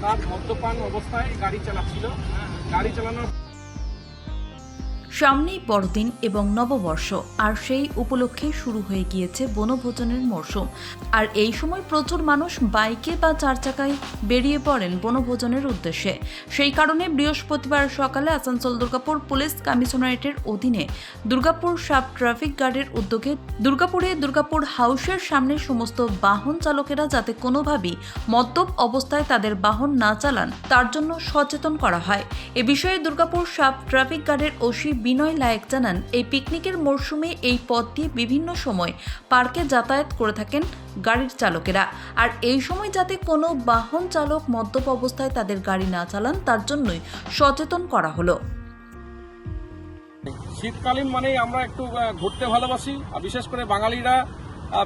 তার মদ্যপান অবস্থায় গাড়ি চালাচ্ছিল। গাড়ি চালানোর সামনেই বড়দিন এবং নববর্ষ, আর সেই উপলক্ষে শুরু হয়ে গিয়েছে বনভোজনের মরশুম। আর এই সময় প্রচুর মানুষ বাইকে বা চার চাকায় বেরিয়ে পড়েন বনভোজনের উদ্দেশ্যে। সেই কারণে বৃহস্পতিবার সকালে আসানসোল দুর্গাপুর পুলিশ কমিশনারেটের অধীনে দুর্গাপুর সাব ট্রাফিক গার্ডের উদ্যোগে দুর্গাপুরে দুর্গাপুর হাউসের সামনে সমস্ত বাহন চালকেরা যাতে কোনোভাবেই মদ্যপ অবস্থায় তাদের বাহন না চালান, তার জন্য সচেতন করা হয়। এ বিষয়ে দুর্গাপুর সাব ট্রাফিক গার্ডের ওসি বিনয় লায়েক জানান, এই পিকনিকের মরশুমে এই পথ দিয়ে বিভিন্ন সময় পার্কে যাতায়াত করে থাকেন গাড়ির চালকেরা। আর এই সময় যাতে কোনো বাহন চালক মদ্যপ অবস্থায় তাদের গাড়ি না চালান, তার জন্যই সচেতন করা হলো। শীতকালীন মানেই আমরা একটু ঘুরতে ভালোবাসি। আর বিশেষ করে বাঙালিরা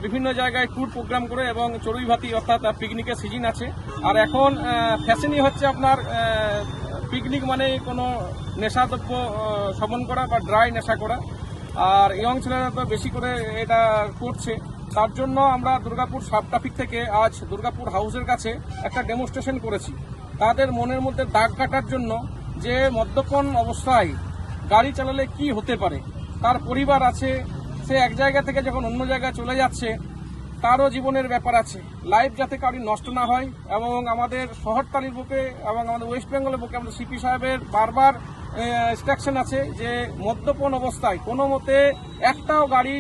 বিভিন্ন জায়গায় ট্যুর প্রোগ্রাম করে এবং চড়ুই ভাতি অর্থাৎ পিকনিকের সিজন আছে। আর এখন ফ্যাশনই হচ্ছে আপনার পিকনিক মানে কোনো নেশাদ্রব্য সেবন করা বা ড্রাই নেশা করা। আর ইয়ং ছেলেরা তো বেশি করে এটা করছে। তার জন্য আমরা দুর্গাপুর সাব ট্রাফিক থেকে আজ দুর্গাপুর হাউসের কাছে একটা ডেমনস্ট্রেশন করেছি। তাদের মনের মধ্যে দাগ কাটার জন্য যে মদ্যপান অবস্থায় গাড়ি চালালে কি হতে পারে, তার পরিবার আছে। সে এক জায়গা থেকে যখন অন্য জায়গায় চলে যাচ্ছে তারও জীবনের ব্যাপার আছে। লাইফ যাতে কারি নষ্ট না হয় এবং আমাদের শহরতালির বুকে এবং আমাদের ওয়েস্ট বেঙ্গলের বুকে আমাদের সিপি সাহেবের বারবার ইনস্ট্রাকশন আছে যে মদ্যপন অবস্থায় কোনো মতে একটাও গাড়ি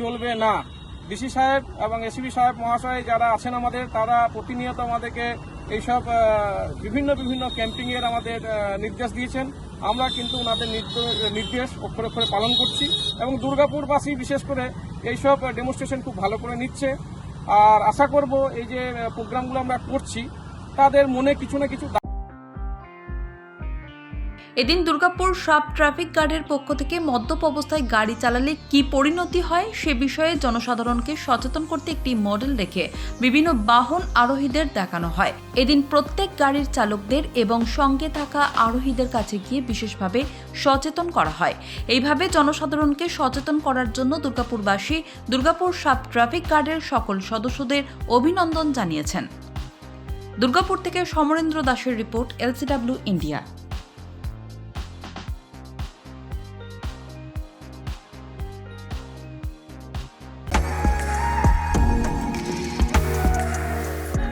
চলবে না। ডিসি সাহেব এবং এসিবি সাহেব মহাশয় যারা আছেন আমাদের, তারা প্রতিনিয়ত আমাদেরকে এইসব বিভিন্ন বিভিন্ন ক্যাম্পিংয়ের আমাদের নির্দেশ দিয়েছেন। আমরা কিন্তু ওনাদের নির্দ- নির্দেশ অক্ষরে অক্ষরে পালন করছি এবং দুর্গাপুরবাসী বিশেষ করে এইসব ডেমনস্ট্রেশন খুব ভালো করে নিচ্ছে। আর আশা করব এই যে প্রোগ্রামগুলো আমরা করছি, তাদের মনে কিছু না কিছু এদিন দুর্গাপুর সাব ট্রাফিক গার্ডের পক্ষ থেকে মদ্যপ অবস্থায় গাড়ি চালালে কি পরিণতি হয় সে বিষয়ে জনসাধারণকে সচেতন করতে একটি মডেল রেখে বিভিন্ন বাহন আরোহীদের দেখানো হয়। এদিন প্রত্যেক গাড়ির চালকদের এবং সঙ্গে থাকা আরোহীদের কাছে গিয়ে বিশেষভাবে সচেতন করা হয়। এইভাবে জনসাধারণকে সচেতন করার জন্য দুর্গাপুরবাসী দুর্গাপুর সাব ট্রাফিক গার্ডের সকল সদস্যদের অভিনন্দন জানিয়েছেন। দুর্গাপুর থেকে সমরেন্দ্র দাসের রিপোর্ট, এলসিডাব্লিউ, ইন্ডিয়া।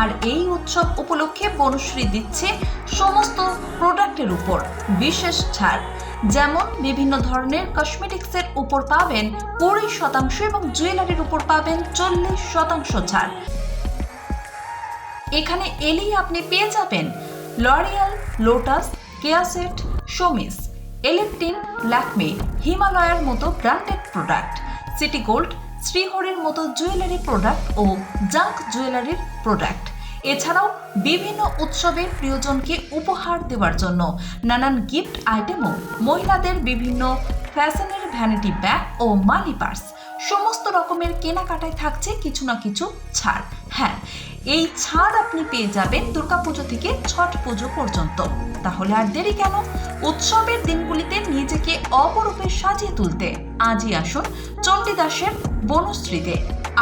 আর এই উৎসব উপলক্ষে বনশ্রী দিচ্ছে সমস্ত প্রোডাক্টের উপর বিশেষ ছাড়। যেমন বিভিন্ন ধরনের কসমেটিক্সের উপর পাবেন কুড়ি শতাংশ এবং জুয়েলারির উপর পাবেন চল্লিশ শতাংশ ছাড়। এখানে এলেই আপনি পেয়ে যাবেন লরিয়াল, লোটাস, কেয়াসেট, শোমিস এলেপটিন ল্যাকমে, হিমালয়ার মতো ব্র্যান্ডেড প্রোডাক্ট, সিটি গোল্ড শ্রীহরির মতো জুয়েলারি প্রোডাক্ট ও জাঙ্ক জুয়েলারির প্রোডাক্ট এছাড়াও বিভিন্ন উৎসবে প্রিয়জনকে উপহার দেওয়ার জন্য নানান গিফট আইটেমও মহিলাদের বিভিন্ন ফ্যাশনের ভ্যানিটি ব্যাগ ও মানি পার্স সমস্ত রকমের কেনাকাটায় থাকছে কিছু না কিছু ছাড়। হ্যাঁ এই ছাড় আপনি পেয়ে যাবেন দুর্গাপুজো থেকে ছট পুজো পর্যন্ত। তাহলে আর দেরি কেন? উৎসবের দিনগুলিতে নিজেকে অপরূপে সাজিয়ে তুলতে। আজই আসুন চণ্ডীদাসের বনশ্রীতে।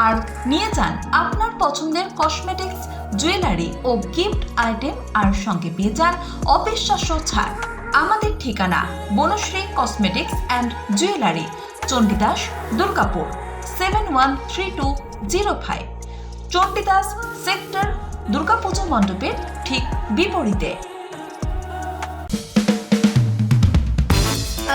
আর নিয়ে যান আপনার পছন্দের কসমেটিক্স জুয়েলারি ও গিফট আইটেম আর সঙ্গে পেয়ে যান অবিশ্বাস্য ছাড়। আমাদের ঠিকানা Banashree cosmetics and jewellery Chandidas, Durgapur seven one three two zero five Chandidas sector, Durgapuja মণ্ডপের ঠিক বিপরীতে।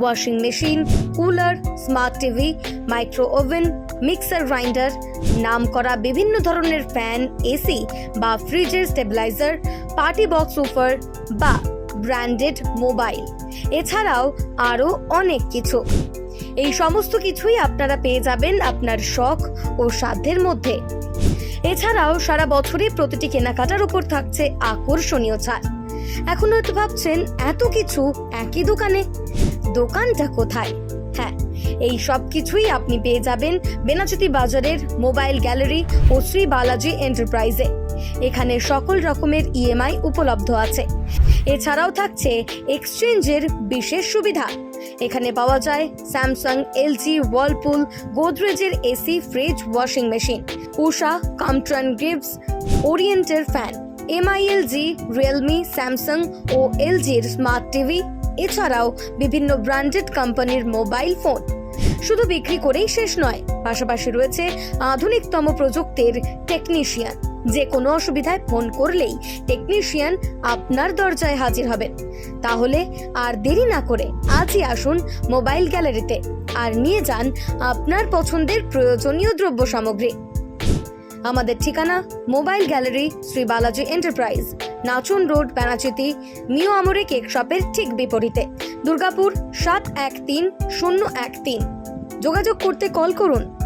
washing machine cooler smart TV micro oven mixer grinder নাম করা বিভিন্ন ধরনের ফ্যান এসি বা ফ্রিজের স্টেবিলাইজার পার্টি বক্স উফার বা ব্র্যান্ডেড মোবাইল এছাড়াও আরও অনেক কিছু। এই সমস্ত কিছুই আপনারা পেয়ে যাবেন আপনার শখ ও সাধ্যের মধ্যে। এছাড়াও সারা বছরে প্রতিটি কেনাকাটার উপর থাকছে আকর্ষণীয় ছাড়। এখন হয়তো ভাবছেন, এত কিছু একই দোকানে? দোকানটা কোথায়? হ্যাঁ এই সব কিছুই আপনি পেয়ে যাবেন বেনাচুতি বাজারের মোবাইল গ্যালারি ও শ্রী বালাজি এন্টারপ্রাইজে। এখানে সকল রকমের ইএমআই উপলব্ধ আছে। এছাড়াও থাকছে এক্সচেঞ্জের বিশেষ সুবিধা। এখানে পাওয়া যায় Samsung, LG Whirlpool গোদরেজের AC, fridge, washing machine, Usha, Crompton Greaves ওরিয়েন্টের fan, Mi LG, Realme, Samsung ও এলজির স্মার্ট টিভি এছাড়াও বিভিন্ন ব্র্যান্ডেড কোম্পানির মোবাইল ফোন। শুধু বিক্রি করেই শেষ নয়, পাশাপাশি রয়েছে আধুনিকতম প্রযুক্তির টেকনিশিয়ান যে কোনো অসুবিধায় ফোন করলেই টেকনিশিয়ান আপনার দরজায় হাজির হবেন। তাহলে আর দেরি না করে আজই আসুন মোবাইল গ্যালারিতে আর নিয়ে যান আপনার পছন্দের প্রয়োজনীয় দ্রব্য সামগ্রী। আমাদের ঠিকানা mobile gallery Shri Balaji enterprise. Nachan road প্যানাচিতি Mio Amore cake শপের ঠিক বিপরীতে। দুর্গাপুর সাত এক তিন শূন্য এক তিন। যোগাযোগ করতে কল করুন।